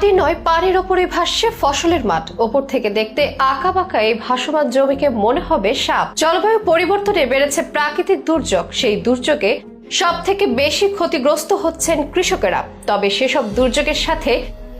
মাটি নয়, পানির ওপরে ভাসছে ফসলের মাঠ। ওপর থেকে দেখতে আঁকা বাঁকা এই ভাসমান জমিকে মনে হবে সাপ। জলবায়ু পরিবর্তনে বেড়েছে প্রাকৃতিক দুর্যোগ। সেই দুর্যোগে সব থেকে বেশি ক্ষতিগ্রস্ত হচ্ছেন কৃষকেরা। তবে সেসব দুর্যোগের সাথে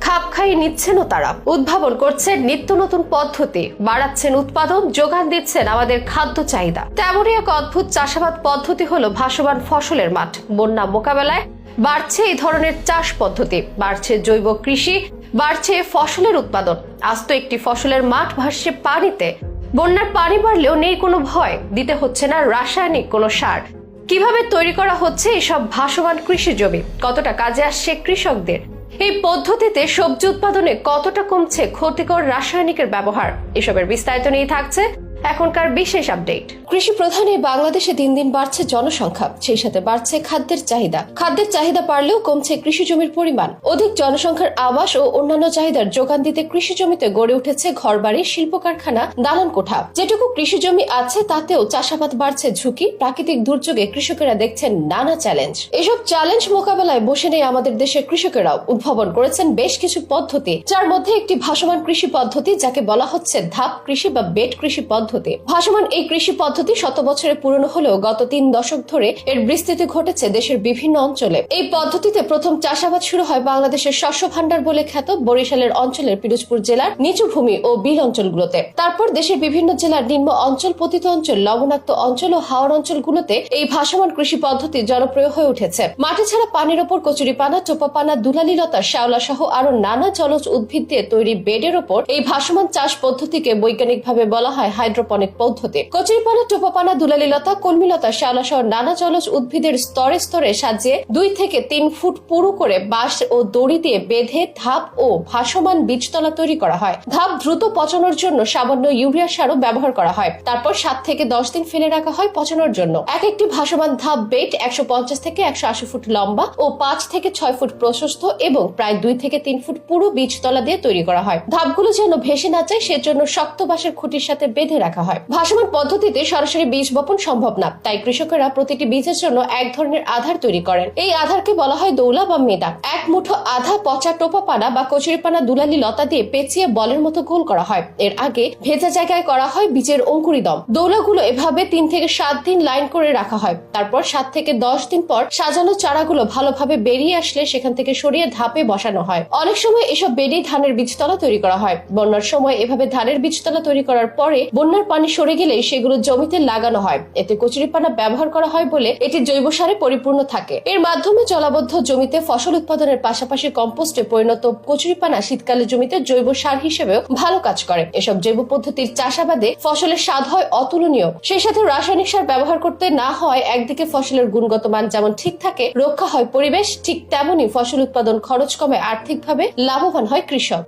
খাপ খাইয়ে নিচ্ছেনও তারা। উদ্ভাবন করছেন নিত্য নতুন পদ্ধতি। বাড়াচ্ছেন উৎপাদন, যোগান দিচ্ছেন আমাদের খাদ্য চাহিদা। তেমনই এক অদ্ভুত চাষাবাদ পদ্ধতি হলো ভাসমান ফসলের মাঠ। বন্যা মোকাবেলায় বাড়ছে এই ধরনের চাষ পদ্ধতি, বাড়ছে জৈব কৃষি, বাড়ছে ফসলের উৎপাদন। আস্ত একটি ফসলের মাঠ ভাসছে পানিতে। বন্যার পানি বাড়লেও নেই কোনো ভয়, দিতে হচ্ছে না রাসায়নিক কোনো সার। কীভাবে তৈরি করা হচ্ছে এসব ভাসমান কৃষি জমি? কতটা কাজে আসছে কৃষকদের? এই পদ্ধতিতে সবজি উৎপাদনে কতটা কমছে ক্ষতিকর রাসায়নিকের ব্যবহার? এসবের বিস্তারিত নিয়ে থাকছে এখনকার বিশেষ আপডেট। কৃষি প্রধানে বাংলাদেশে দিন দিন বাড়ছে জনসংখ্যা, সেই সাথে বাড়ছে খাদ্যের চাহিদা। খাদ্যের চাহিদা বাড়লেও কমছে কৃষি জমির পরিমাণ। অধিক জনসংখ্যার আবাস ও অন্যান্য চাহিদার যোগান দিতে কৃষি জমিতে গড়ে উঠেছে ঘরবাড়ি শিল্প কারখানা দালান কোঠা। যেটুকু কৃষি জমি আছে, তাতেও চাষাবাদ বাড়ছে ঝুঁকি। প্রাকৃতিক দুর্যোগে কৃষকেরা দেখছেন নানা চ্যালেঞ্জ। এসব চ্যালেঞ্জ মোকাবেলায় বসে নেই আমাদের দেশের কৃষকেরাও। উদ্ভাবন করেছেন বেশ কিছু পদ্ধতি, যার মধ্যে একটি ভাসমান কৃষি পদ্ধতি, যাকে বলা হচ্ছে ধাপ কৃষি বা বেড কৃষি পদ্ধতি। ভাসমান এই কৃষি পদ্ধতি শত বছরের পুরনো হলেও গত তিন দশক ধরে এর বিস্তৃতি ঘটেছে দেশের বিভিন্ন অঞ্চলে। এই পদ্ধতিতে প্রথম চাষাবাদ শুরু হয় বাংলাদেশের শস্য ভান্ডার বলে খ্যাত বরিশালের অঞ্চলের পিরোজপুর জেলার নিচু ভূমি ও বিল অঞ্চলগুলোতে। তারপর দেশের বিভিন্ন জেলার নিম্ন অঞ্চল পতিত অঞ্চল, লবণাক্ত অঞ্চল ও হাওড় অঞ্চলগুলোতে এই ভাসমান কৃষি পদ্ধতি জনপ্রিয় হয়ে উঠেছে। মাটি ছাড়া পানির ওপর কচুরিপানা টোপাপানা দুলালিলতা শ্যাওলা সহ আরও নানা জলজ উদ্ভিদ দিয়ে তৈরি বেডের ওপর এই ভাসমান চাষ পদ্ধতিকে বৈজ্ঞানিকভাবে বলা হয় হাইড্রোপনিক পদ্ধতি। কচুরিপানা, টোপাপানা, দুলালিলতা, কলমিলতা শ্যাওলা সহ নানা জলজ উদ্ভিদের স্তরে স্তরে সাজিয়ে দুই থেকে তিন ফুট পুরু করে বাঁশ ও দড়ি দিয়ে বেঁধে ধাপ ও ভাসমান বীজতলা তৈরি করা হয়। ধাপ দ্রুত পচানোর জন্য সামান্য ইউরিয়া সারও ব্যবহার করা হয়। তারপর সাত থেকে দশ দিন ফেলে রাখা হয় পচানোর জন্য। এক একটি ভাসমান ধাপ বেট একশো পঞ্চাশ থেকে একশো আশি ফুট লম্বা ও পাঁচ থেকে ছয় ফুট প্রশস্ত এবং প্রায় দুই থেকে তিন ফুট পুরো বীজতলা দিয়ে তৈরি করা হয়। ধাপগুলো যেন ভেসে না যায়, সেজন্য শক্ত বাঁশের খুঁটির সাথে বেঁধে রাখা হয়। ভাসমান পদ্ধতিতে সরাসরি বীজ বপন সম্ভব না। তাই কৃষকেরা প্রতিটি বীজের জন্য এক ধরনের আধার তৈরি করেন। এই আধারকে বলা হয় দৌলা বা মেদা। এক মুঠো আধা পচা টোপা পানা বা কচুরিপানা দুলালি লতা দিয়ে পেঁচিয়ে বলের মতো গোল করা হয়। এর আগে ভেজা জায়গায় করা হয় বীজের অঙ্কুরিদম দৌলাগুলো এভাবে তিন থেকে সাত দিন লাইন করে রাখা হয়। তারপর সাত থেকে দশ দিন পর সাজানো চারাগুলো ভালোভাবে বেরিয়ে আসলে সেখান থেকে সরিয়ে ধাপে বসানো হয়। অনেক সময় এসব বেডেই ধানের বীজতলা তৈরি করা হয়। বন্যার সময় এভাবে ধানের বীজতলা তৈরি করার পরে বন্যার পানি সরে গেলে সেগুলো জমিতে লাগানো হয়। এতে কচুরিপানা ব্যবহার করা হয় বলে এটি জৈব সারে পরিপূর্ণ থাকে। এর মাধ্যমে জলাবদ্ধ জমিতে ফসল উৎপাদনের পাশাপাশি কম্পোস্টে পরিণত কচুরিপানা শীতকালে জমিতে জৈব সার হিসেবেও ভালো কাজ করে। এসব জৈব পদ্ধতির চাষাবাদে ফসলের স্বাদ হয় অতুলনীয়। সেই সাথে রাসায়নিক সার ব্যবহার করতে না হয় একদিকে ফসলের গুণগত মান যেমন ঠিক থাকে, রক্ষা হয় পরিবেশ, ঠিক তেমনি ফসল উৎপাদন খরচ কমে, আর্থিকভাবে লাভবান হয় কৃষক।